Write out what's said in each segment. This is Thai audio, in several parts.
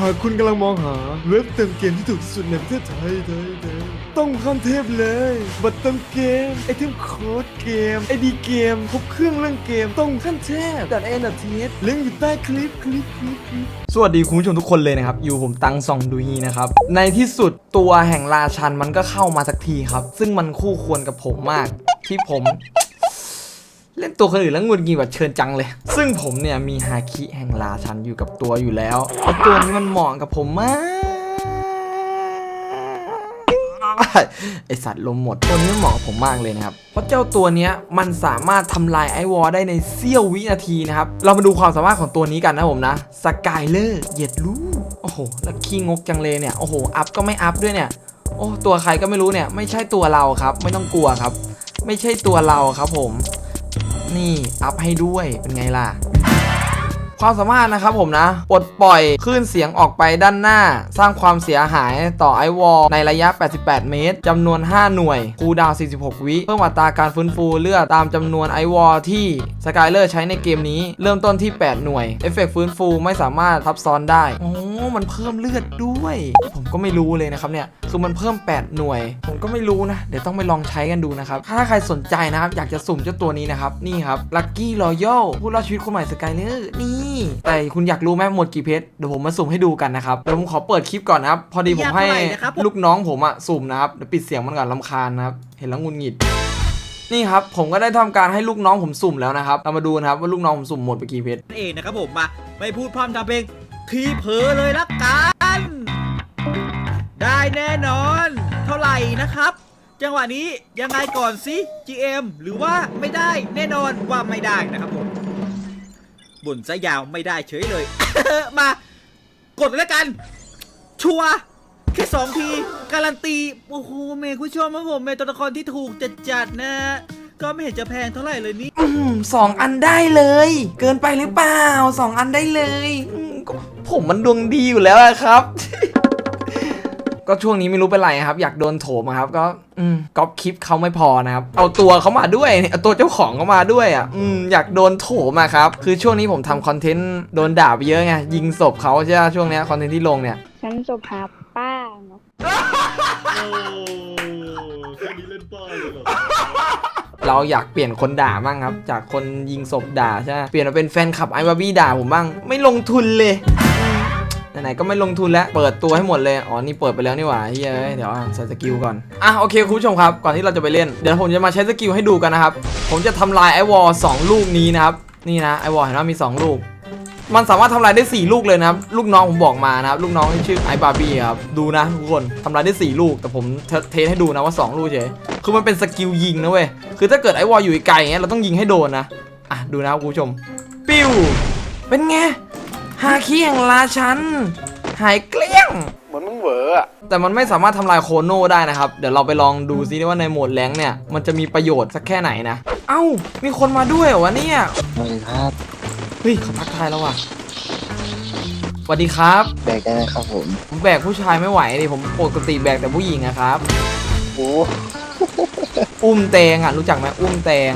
หากคุณกำลังมองหาเว็บเติมเกมที่ถูกสุดในประเทศไทยไทยไทยต้องขั้นเทพเลย บัตรเติมเกม ไอเทมโค้ดเกม ไอดีเกม ครบเครื่องเรื่องเกม ต้องขั้นเทพดัดเอ็นดัดเทสลิงก์อยู่ใต้คลิปคลิปคลิปคลิปสวัสดีคุณผู้ชมทุกคนเลยนะครับ อยู่ผมตังซองดูฮีนะครับ ในที่สุดตัวแห่งราชันมันก็เข้ามาสักทีครับ ซึ่งมันคู่ควรกับผมมากที่ผม เล่นตัวคนอื่นแล้วงุดหงิดแบบเชิญจังเลย ซึ่งผมเนี่ยมีฮาคิแห่งราชันอยู่กับตัวอยู่แล้วแล้วตัวนี้มันเหมาะกับผมมากไอสัตว์ลมหมดตัวนี้มันเหมาะกับผมมากเลยนะครับ เพราะเจ้าตัวนี้มันสามารถทำลายไอวอลได้ในเสี้ยววินาทีนะครับ เรามาดูความสามารถของตัวนี้กันนะผมนะสกายเลอร์เหยียดรูโอ้โห แล้วขี้งกจังเลยเนี่ย โอ้โห อัพก็ไม่อัพด้วยเนี่ย โอ้ ตัวใครก็ไม่รู้เนี่ย ไม่ใช่ตัวเราครับ ไม่ต้องกลัวครับ ไม่ใช่ตัวเราครับผม นี่ อัพให้ด้วย เป็นไงล่ะ ความสามารถนะครับผมนะปลดปล่อยคลื่นเสียงออกไปด้านหน้า สร้างความเสียหายต่อไอวอลในระยะ 88 เมตรจำนวน 5 หน่วยคูดาว 46 วิเพิ่มอัตราการฟื้นฟูเลือดตามจำนวนไอวอลที่สกายเลอร์ใช้ในเกมนี้ เริ่มต้นที่ 8 หน่วย เอฟเฟกต์ฟื้นฟูไม่สามารถทับซ้อนได้โอ้มันเพิ่มเลือดด้วย ผมก็ไม่รู้เลยนะครับเนี่ยคือมันเพิ่ม 8 หน่วย ผมก็ไม่รู้นะ เดี๋ยวต้องไปลองใช้กันดูนะครับ ถ้าใครสนใจนะครับ อยากจะสุ่มเจ้าตัวนี้นะครับ นี่ครับ Lucky Royal ผู้รอดชีวิตคนใหม่สกายเลอร์นี่แต่คุณอยากรู้ไหมหมดกี่เพชรเดี๋ยวผมมาสุ่มให้ดูกันนะครับเดี๋ยวผมขอเปิดคลิปก่อนนะครับ พอดีผมให้อยากเท่าไหร่นะครับลูกน้องผมอะสุ่มนะครับเดี๋ยวปิดเสียงมันก่อนลำคาญนะครับ เห็นแล้วงุนหงิดนี่ครับผมก็ได้ทำการให้ลูกน้องผมสุ่มแล้วนะครับเรามาดูนะครับว่าลูกน้องผมสุ่มหมดไปกี่เพชรนั่นเองนะครับผมมาไม่พูดพร่ำทำเพลงทีเผลอเลยละกัน ได้แน่นอน เท่าไหร่นะครับ จังหวะนี้ยังไงก่อนสิ GM หรือว่าไม่ได้แน่นอนว่าไม่ได้นะครับผม บ่นซะยาวไม่ได้เฉยเลย มากดเลยละกัน ชัวแค่สองทีการันตีโอ้โหเมย์คุณชมครับผมเมย์ตัวละครที่ถูกจัดจัดนะก็ไม่เห็นจะแพงเท่าไหร่เลยนี่อืมสองอันได้เลย เกินไปหรือเปล่าสองอันได้เลยอืมก็ผมมันดวงดีอยู่แล้วอะครับ ก็ช่วงนี้ไม่รู้เป็นไรครับ อยากโดนโถมอะครับ ก็อืมก๊อปคลิปเขาไม่พอนะครับ เอาตัวเขามาด้วยเนี่ยเอาตัวเจ้าของเขามาด้วยอะอืมอยากโดนโถมอะครับ คือช่วงนี้ผมทำคอนเทนต์โดนด่าไปเยอะไงยิงศพเขาใช่ไหมช่วงเนี้ยคอนเทนต์ที่ลงเนี่ย ฉันจบหาป้าเนาะโอ้แค่นี้เล่นป้าเลยเหรอเราอยากเปลี่ยนคนด่าบ้างครับ จากคนยิงศพด่าใช่ไหมเปลี่ยนมาเป็นแฟนคลับไอ้บาร์บี้ด่าผมบ้าง ไม่ลงทุนเลยอืม ไหนๆก็ไม่ลงทุนแล้ว เปิดตัวให้หมดเลย อ๋อ นี่เปิดไปแล้วนี่หว่าเฮ้ยเดี๋ยวใส่สกิลก่อน อะโอเคคุณผู้ชมครับ ก่อนที่เราจะไปเล่น เดี๋ยวผมจะมาใช้สกิลให้ดูกันนะครับ ผมจะทำลายไอวอลสองลูกนี้นะครับ นี่นะไอวอลเห็นว่ามี 2 ลูก มันสามารถทำลายได้ 4 ลูกเลยนะครับ ลูกน้องผมบอกมานะครับ ลูกน้องที่ชื่อไอบาร์บี้ครับ ดูนะทุกคนทำลายได้ 4 ลูก แต่ผมเทสให้ดูนะว่า 2 ลูกเฉยคือมันเป็นสกิลยิงนะเว้ย คือถ้าเกิดไอวอลอยู่ไกลอย่างเงี้ยเราต้องยิงให้โดนนะ อะดูนะครับคุณผู้ชม ปิ้วเป็นไง ฮาคิแห่งราชัน หายเกลี้ยง เหมือนมึงเหวออะแต่มันไม่สามารถทำลายโคโน่ได้นะครับ เดี๋ยวเราไปลองดูซิว่าในโหมดแรงค์เนี่ย มันจะมีประโยชน์สักแค่ไหนนะ เอ้า มีคนมาด้วยเหรอวะเนี่ย สวัสดีครับเฮ้ยเขาทักทายแล้วว่ะสวัสดีครับ แบกได้ไหมครับผมผมแบกผู้ชายไม่ไหวดิผมปกติแบกแต่ผู้หญิงอะครับ โอ้อุ้มแตงอะรู้จักไหมอุ้มแตง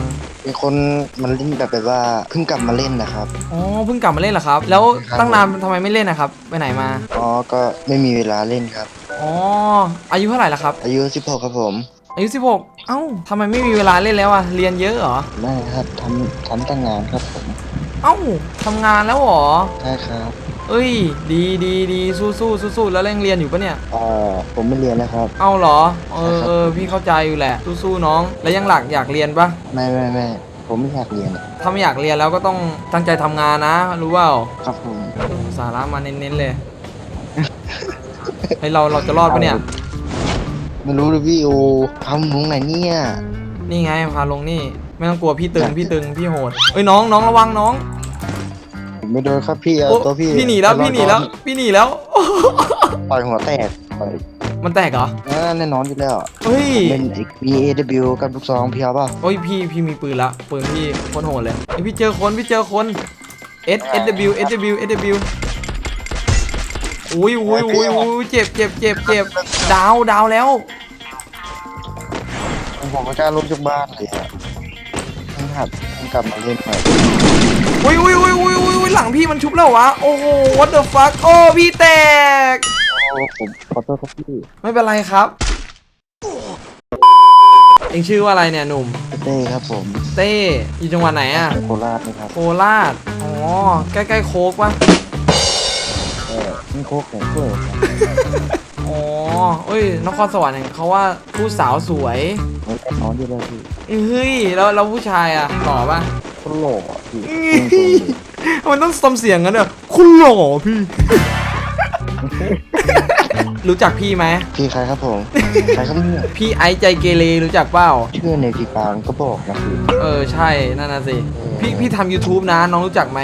มีคนมันเล่นแบบแบบว่าเพิ่งกลับมาเล่นนะครับ อ๋อเพิ่งกลับมาเล่นเหรอครับ แล้วครับ ตั้งนานทำไมไม่เล่นนะครับ ไปไหนมา อ๋อก็ไม่มีเวลาเล่นครับ อ๋อ อายุเท่าไหร่ละครับ อายุ 16 ครับผมอายุ 16 เอ้าทำไมไม่มีเวลาเล่นแล้วอะเรียนเยอะเหรอ ไม่ครับทำทำตั้งงานครับผมเอ้าทำงานแล้วเหรอ ใช่ครับ เอ้ย ดีดีดีสู้สู้สู้สู้แล้วเร่งเรียนอยู่ปะเนี่ยเอ่อผมไม่เรียนนะครับ เอ้าเหรอ เออครับเออพี่เข้าใจอยู่แหละ สู้สู้น้อง แล้วยังหลักอยากเรียนปะไม่ไม่ไม่ผมไม่อยากเรียนอะถ้าไม่อยากเรียนแล้วก็ต้องตั้งใจทำงานนะ รู้เปล่า ครับผมสาระมาเน้นๆเลย เฮ้ยเราเราจะรอดปะเนี่ย ไม่รู้เลยพี่โอทำตรงไหนเนี่ยนี่ไงพาลงนี่ ไม่ต้องกลัวพี่ตึงพี่ตึงพี่โหดเอ้ยน้องน้องระวังน้องผม ไม่โดนครับพี่เอาโอ้ตัวพี่พี่หนีแล้วพี่หนีแล้ว พี่หนีแล้ว ปล่อยหัวแตกปล่อยมันแตกเหรออ่าแน่นอนอยู่แล้วเฮ้ยเป็น BAW กับลูกซองพี่เอาเปล่าโอ้ยพี่พี่มีปืนละปืนพี่โคตรโหดเลยไอยพี่เจอคนพี่เจอคน S S W S W S W อุ้ยอุ้ยอุ้ยอุ้ยเจ็บเจ็บเจ็บเจ็บดาวดาวแล้ว ผมไม่กล้าลบจากบ้านเลยอะเพิ่งหัดเพิ่งกลับมาเล่นใหม่ ลังพี่มันชุบแล้ววะ โอ้โห what the fuck โอ้พี่แตก โอ้ผมขอโทษครับพี่ไม่เป็นไรครับ เองชื่อว่าอะไรเนี่ยหนุ่ม เต้ครับผมเต้ อยู่จังหวัดไหนอะโคราชนะครับโคราช อ๋อ ใกล้ๆโคกปะเออนี่โคกแข็งช่วยครับอ๋อเอ้ย นครสวรรค์เนี่ยเขาว่าผู้สาวสวยผมแอบนอนอยู่แล้วพี่เฮ้ย แล้วแล้วผู้ชายอะหล่อปะคนหล่ออะพี่ มันต้องซมเสียงกันเนี่ยคุณหล่อพี่ รู้จักพี่ไหมพี่ใครครับผมใครครับเนี่ยพี่ไอซ์ใจเกเรรู้จักเปล่า ชื่อในพี่ปางก็บอกนะพี่เออใช่นั่นน่ะสิพี่พี่ทำ YouTube นะน้องรู้จักไหม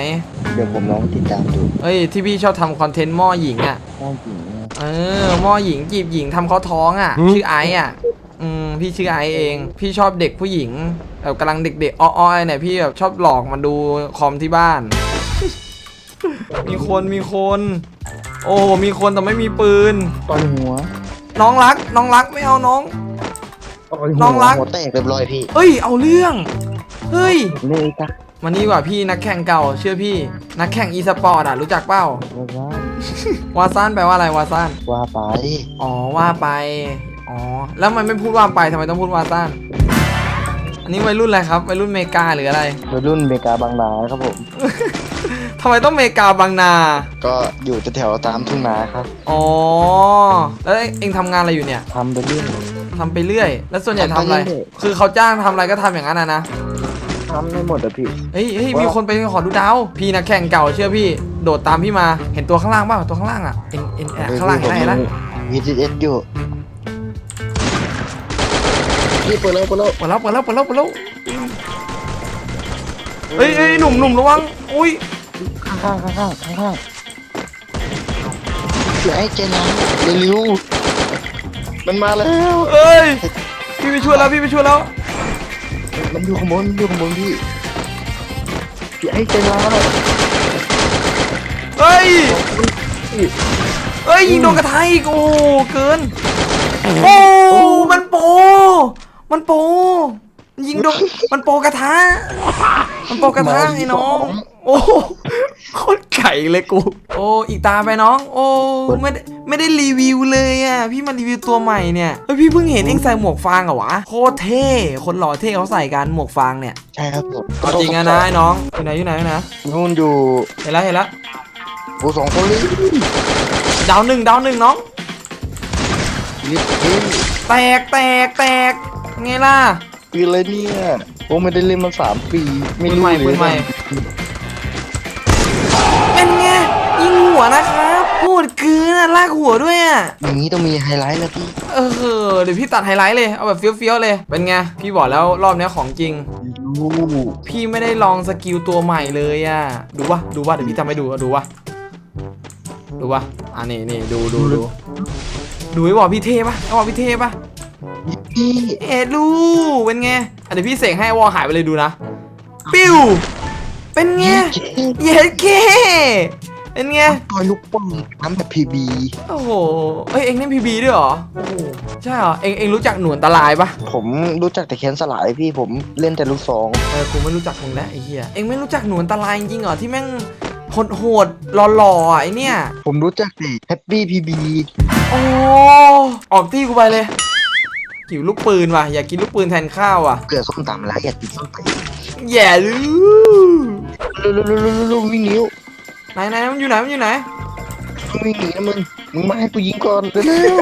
เดี๋ยวผมลองติดตามดูเอ้ยที่พี่ชอบทำคอนเทนต์หม้อหญิงอะ่ะห้องหญิงเนี่ยเออหม้อหญิงจีบหญิงทำเขาท้องอะ่ะ ชื่อไอซ์อะ อืมพี่ชื่อไอซ์เอง พี่ชอบเด็กผู้หญิงแบบกำลังเด็กๆอ้อยๆเนี่ยพี่แบบชอบหลอกมาดูคอมที่บ้าน มีคนมีคน โอ้มีคนแต่ไม่มีปืน ต่อยหัวน้องรัก น้องรักไม่เอาน้อง ต่อยหัวน้องรัก หัวแตกเรียบร้อยพี่เอ้ย เอาเรื่อง เฮ้ยเลยจ้ะมานี่ดีกว่าพี่นักแข่งเก่า เชื่อพี่ นักแข่งอีสปอร์ตอะรู้จักเปล่าว่าว่าวาซ่านแปลว่าอะไรวาซ่านว่าไปอ๋อว่าไป อ๋อ แล้วมันไม่พูดว่าไปทำไมต้องพูดวาซ่าน อันนี้วัยรุ่นอะไรครับวัยรุ่นเมกาหรืออะไร วัยรุ่นอเมริกาบางนาครับผม ทำไมต้องเมกาบางนา ก็อยู่แถวๆตามทุ่งนาครับอ๋อ แล้วเองทำงานอะไรอยู่เนี่ยทำไปเรื่อย ทำไปเรื่อย แล้วส่วนใหญ่ทำทำไปอะไรเรื่อย คือเขาจ้างทำอะไรก็ทำอย่างนั้นนะนะ ทำได้หมดอะพี่ เฮ้ยเฮ้ยว่ามี มีคนไปขอดูดาว พี่นักแข่งเก่าเชื่อพี่ โดดตามพี่มา เห็นตัวข้างล่างเปล่าตัวข้างล่างอะ เอ็นเอ็นแอบข้างล่างเห็นไหมเห็นไหม มีทีเอสอยู่ พี่เปิดแล้วเปิดแล้วเปิดแล้วเปิดแล้วเปิดแล้วเปิดแล้วเฮ้ยเฮ้ยหนุ่มหนุ่มระวังอุ้ยข้างข้างข้างข้างข้างข้างพี่ไอ้เจนะเร็วๆมันมาแล้วเอ้ยพี่ไปช่วยแล้วพี่ไปช่วยแล้วมันอยู่ข้างบนมันอยู่ข้างบนพี่พี่ไอ้เจนะเฮ้ยเฮ้ยยิงโดนกระทะอีกโอ้เกินโอ้มันโป มันโปยิงโดน มันโปกระทะ มันโปกระทะไอ้น้อง โอ้โคตรไก่เลยกู โอ้อีกตาไปน้อง โอ้ไม่ได้ไม่ได้รีวิวเลยอะ พี่มารีวิวตัวใหม่เนี่ยเฮ้ยพี่เพิ่งเห็นเองใส่หมวกฟางเหรอวะ โคตรเท่ คนหล่อเท่เขาใส่กันหมวกฟางเนี่ยใช่ครับผมเอาจริงอะนะไอ้น้อง อยู่ไหนอยู่ไหนอยู่ไหนนู่นอยู่เห็นแล้วเห็นแล้วกูสองคนเลยดาวหนึ่งดาวหนึ่งน้องนี่พี่แตกแตกแตก ไงล่ะปีอะไรเนี่ยโอ้ไม่ได้เล่นมาสามปีไม่ปืนรู้ใหม่เลยปืนใหม่เป็นไงยิงหัวนะครับโหดเกินอะลากหัวด้วยอะอย่างนี้ต้องมีไฮไลท์แล้วพี่เออเดี๋ยวพี่ตัดไฮไลท์เลยเอาแบบเฟี้ยวๆเลยเป็นไงพี่บอกแล้วรอบเนี้ยของจริง รู้พี่ไม่ได้ลองสกิลตัวใหม่เลยอะดูวะดูวะเดี๋ยวพี่ทำให้ดูอะดูวะดูวะอะนี่นี่ดูดูดูดูไอ้บอกพี่เท่ปะไอ้บอกพี่เท่ปะ พี่เอ็ดลูเป็นไงอะเดี๋ยวพี่เสกให้ไอ้วอลหายไปเลยดูนะ ปิ้ว เป็นไง เย็ดเคเป็นไงต่อยลูกโป่งทำแบบพีบีโอ้โหเอ้ยเอ็งเล่นพีบีด้วยเหรอโอ้โหใช่เหรอ เอ็งเอ็งรู้จักหนวดอันตรายปะผมรู้จักแต่แคนสลายพี่ผมเล่นแต่ลูกซองเออกูไม่รู้จักมึงแล้วไอ้เหี้ย เอ็งไม่รู้จักหนวดอันตรายจริงๆเหรอที่แม่งโหดโหดๆหล่อๆอะไอเนี่ย ผมรู้จักแต่แฮปปี้พีบีโอ้ออกที่กูไปเลย หิวลูกปืนว่ะอยากกินลูกปืนแทนข้าวว่ะเกลือส้มตำแล้วอยากกินส้มตแย่ลูำลุลุลุลุลุวิ่งหนีไหนไหนมันอยู่ไหนมันอยู่ไหนวิ่งหนีนะมึงมึงมาให้กูยิงก่อนเร็ว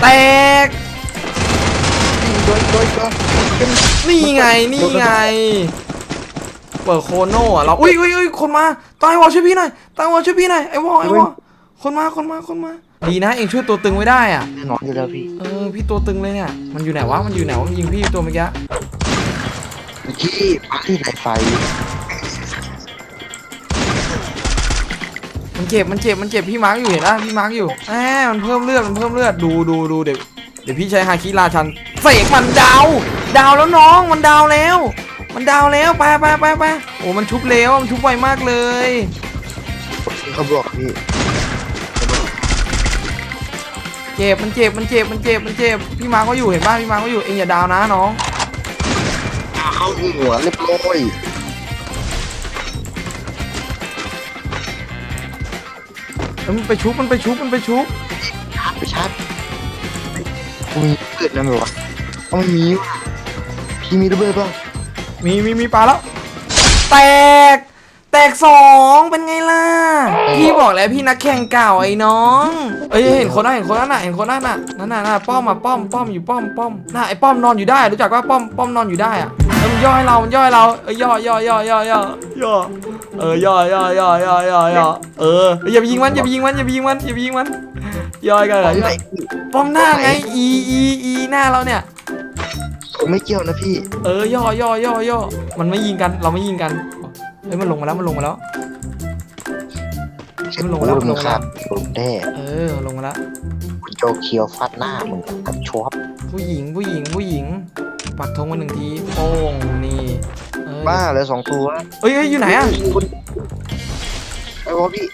แตกโดยโดยโดยนี่ไงนี่ไงเปิดโคโน่อะเราอุ้ยอุ้ยอุ้ยคนมาตายวอลช่วยพี่หน่อย ตายวอลช่วยพี่หน่อยไอวอลไอวอลคนมาคนมาคนมา ดีนะเองช่วยตัวตึงไว้ได้อะ แน่นอนอยู่แล้วพี่เออพี่ตัวตึงเลยเนี่ย มันอยู่ไหนวะ มันอยู่ไหนวะมันยิงพี่ตัวเมื่อกี้ ที่ปาร์ตี้ไฮไฟมันเจ็บมันเจ็บมันเจ็บพี่มาร์กอยู่เห็นปะพี่มาร์กอยู่แหมมันเพิ่มเลือดมันเพิ่มเลือดดูดูดูเดี๋ยวเดี๋ยวพี่ใช้ฮาคิราชันเสกมันดาว ดาวแล้วน้องมันดาวแล้ว มันดาวแล้วไปไปไปไปโอ้มันชุบเร็วมันชุบไวมากเลย เขาบอกพี่เจ็บมันเจ็บมันเจ็บมันเจ็บมันเจ็บพี่มาก็อยู่เห็นป่ะพี่มาก็อยู่เองอย่าดาวนะน้องเข้าหัวเรียบร้อยเอ้ยมันไปชุบมันไปชุบมันไปชุบไปชาร์จกูมีเกิดนั่นเหรอวะเอาไม่มีว่ะพี่มีระเบิดป่ะมีมีมีปลาแล้วแตก แตกสองเป็นไงล่ะ พี่บอกแล้วพี่นักแข่งเก่าไอ้น้อง เอ้ยเห็นคนนั้นเห็นคนนั้นน่ะเห็นคนนั้นน่ะนั่นน่ะนั่นน่ะป้อมอะป้อมป้อมอยู่ป้อมป้อมน่ะไอ้ป้อมนอนอยู่ได้ รู้จักว่าป้อมป้อมนอนอยู่ได้อะเออมันย่อให้เรา มันย่อให้เราเอ้ยย่อย่อย่อย่อย่อย่อเออย่อย่อย่อย่อย่อย่อเอออย่าไปยิงมันอย่าไปยิงมันอย่าไปยิงมันอย่าไปยิงมันย่อยกันเหรเอาอไหนป้อมหน้าไงอีอีอีหน้าเราเนี่ย ผมไม่เกี่ยวนะพี่ เออย่อย่อย่อย่อมันไม่ยิงกันเราไม่ยิงกันเฮ้ยมันลงมาแล้วมันลงมาแล้วเช็ดมันลหูงแล้วมึงลงแล้วขาดลงแน่เออลงมาแล้วคุณโจเคียวฟาดหน้ามึงกับชวบผู้หญิงผู้หญิงผู้หญิง ปักธงมาหนึ่งทีโป้งนี่เออบ้าเลยสองตัวเอ้ยเอ้ยอยู่ไหนอะไอ้วอพี่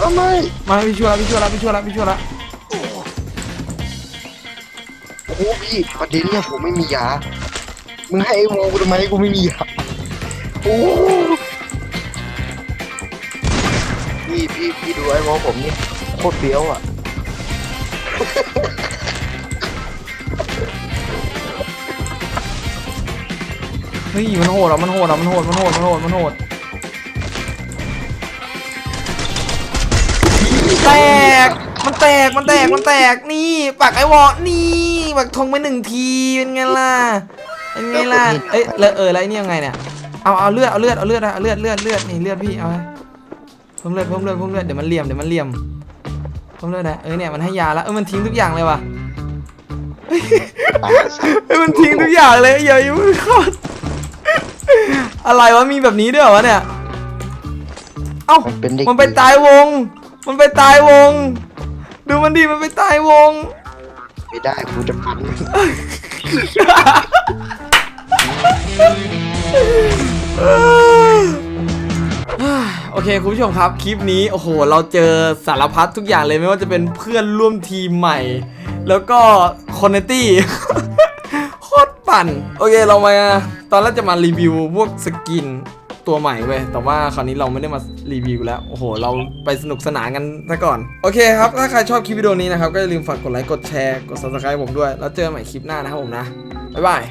ทำไมมาพี่ช่วยละพี่ช่วยละพี่ช่วยละพี่ช่วยละโอ้พี่ประเด็นเนี่ยผมไม่มียา มึงให้ไอ้วอกูทำไมกูไม่มียา โอ้พี่พี่พี่ดูไอ้วอผมนี่โคตรเบี้ยวอะ เฮ้ยมันโหดอะมันโหดอะมันโหดมันโหดมันโหดมันโหดแตกมันแตกมันแตกมันแตกนี่ปักไอ้วอนี่ปักธงไปหนึ่งทีเป็นไงล่ะเป็นไงล่ะเอ้ยเลอเอออะไรนี่ยังไงเนี่ย เอาเอาเลือดเอาเลือดเอาเลือดเอาเลือดเลือดเลือดนี่เลือดพี่เอาไปเพิ่มเลือดเพิ่มเลือดเพิ่มเลือดเดี๋ยวมันเหลี่ยมเดี๋ยวมันเหลี่ยมเพิ่มเลือดนะเออเนี่ยมันให้ยาแล้วเออมันทิ้งทุกอย่างเลยว่ะตายสัตว์เฮ้ยมันทิ้งทุกอย่างเลยอย่าอย่ามึงเข้าอะไรวะมีแบบนี้ด้วยเหรอวะเนี่ยเอ้ามันเป็นเด็ก มันไปตายวง มันไปตายวง ดูมันดิมันไปตายวง ไม่ได้กูจะพัน โอเคคุณผู้ชมครับคลิปนี้โอ้โห เราเจอสารพัดทุกอย่างเลยไม่ว่าจะเป็นเพื่อนร่วมทีมใหม่ แล้วก็คอนเนตี้โคตรปั่น โอเคเรามาตอนแรกจะมารีวิวพวกสกินตัวใหม่เว้ย แต่ว่าคราวนี้เราไม่ได้มารีวิวแล้ว โอ้โห เราไปสนุกสนานกันซะก่อน โอเคครับ ถ้าใครชอบคลิปวิดีโอนี้นะครับ ก็อย่าลืมฝากกดไลค์ กดแชร์ กด subscribe ผมด้วย แล้วเจอกันใหม่คลิปหน้านะครับผมนะ บ๊ายบาย